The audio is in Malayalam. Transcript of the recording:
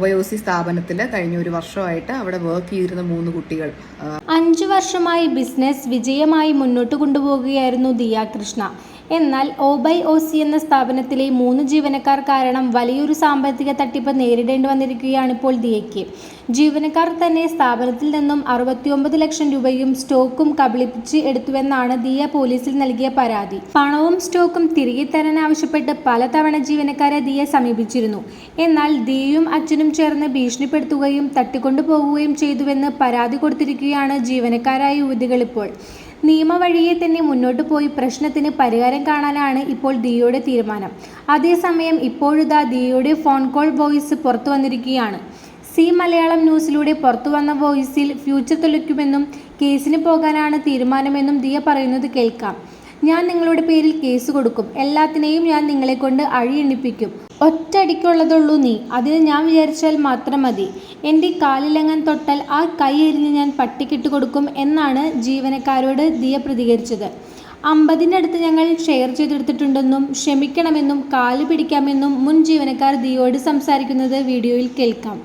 ഒബയോസി സ്ഥാപനത്തിൽ കഴിഞ്ഞ ഒരു വർഷമായിട്ട് അവിടെ വർക്ക് ചെയ്തിരുന്ന മൂന്ന് കുട്ടികൾ. അഞ്ചു വർഷമായി ബിസിനസ് വിജയമായി മുന്നോട്ട് കൊണ്ടുപോകുകയായിരുന്നു ദിയ കൃഷ്ണ. എന്നാൽ ഓബൈ ഒ സി എന്ന സ്ഥാപനത്തിലെ മൂന്ന് ജീവനക്കാർ കാരണം വലിയൊരു സാമ്പത്തിക തട്ടിപ്പ് നേരിടേണ്ടി വന്നിരിക്കുകയാണ് ഇപ്പോൾ ദിയയ്ക്ക് ജീവനക്കാർ തന്നെ സ്ഥാപനത്തിൽ നിന്നും അറുപത്തിയൊമ്പത് ലക്ഷം രൂപയും സ്റ്റോക്കും കബളിപ്പിച്ച് എടുത്തുവെന്നാണ് ദിയ പോലീസിൽ നൽകിയ പരാതി. പണവും സ്റ്റോക്കും തിരികെ തരാൻ ആവശ്യപ്പെട്ട് പലതവണ ജീവനക്കാരെ ദിയ സമീപിച്ചിരുന്നു. എന്നാൽ ദിയയും അച്ഛനും ചേർന്ന് ഭീഷണിപ്പെടുത്തുകയും തട്ടിക്കൊണ്ടുപോകുകയും ചെയ്തുവെന്ന് പരാതി കൊടുത്തിരിക്കുകയാണ് ജീവനക്കാരായ യുവതികൾ ഇപ്പോൾ. നിയമവഴിയെ തന്നെ മുന്നോട്ട് പോയി പ്രശ്നത്തിന് പരിഹാരം കാണാനാണ് ഇപ്പോൾ ദിയയുടെ തീരുമാനം. അതേസമയം ഇപ്പോഴിതാ ദിയയുടെ ഫോൺ കോൾ വോയിസ് പുറത്തു വന്നിരിക്കുകയാണ്. സി മലയാളം ന്യൂസിലൂടെ പുറത്തു വന്ന വോയിസിൽ ഫ്യൂച്ചർ തെളിക്കുമെന്നും കേസിന് പോകാനാണ് തീരുമാനമെന്നും ദിയ പറയുന്നത് കേൾക്കാം. ഞാൻ നിങ്ങളുടെ പേരിൽ കേസ് കൊടുക്കും. എല്ലാത്തിനെയും ഞാൻ നിങ്ങളെ കൊണ്ട് അഴിയെണ്ണിപ്പിക്കും. ഒറ്റയടിക്കുള്ളതുള്ളൂ നീ. അതിന് ഞാൻ വിചാരിച്ചാൽ മാത്രം മതി. എന്റെ കാലിലങ്ങാൻ തൊട്ടാൽ ആ കൈ എരിഞ്ഞ് ഞാൻ പട്ടിക്കിട്ട് കൊടുക്കും എന്നാണ് ജീവനക്കാരോട് ദിയ പ്രതികരിച്ചത്. അമ്പതിന്റെ അടുത്ത് ഞങ്ങൾ ഷെയർ ചെയ്തെടുത്തിട്ടുണ്ടെന്നും ക്ഷമിക്കണമെന്നും കാൽ പിടിക്കാമെന്നും മുൻ ജീവനക്കാർ ദിയോട് സംസാരിക്കുന്നത് വീഡിയോയിൽ കേൾക്കാം.